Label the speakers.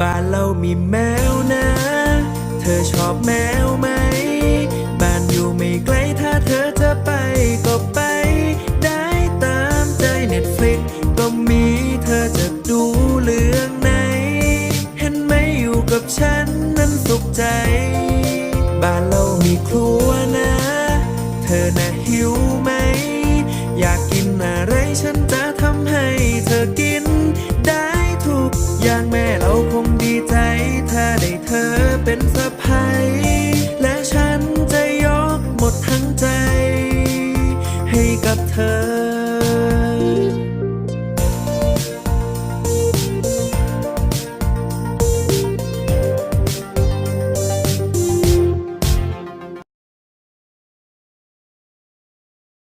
Speaker 1: บ้านเรามีแมวนะ เธอชอบแมวไหม บ้านอยู่ไม่ไกลถ้าเธอจะไปก็ไป ได้ตามใจเน็ตฟลิกก็มีเธอจะดูเรื่องไหน เห็นไหมอยู่กับฉันนั้นสุขใจ บ้านเรามีครัวนะ เธอน่ะหิวไหม อยากกินอะไรฉันจะทำให้เธอกิน เราคงดีใจ ถ้าได้เธอเป็นสะพ้ยและฉันจะยกหมดทั้งใจ ให้กับเธอ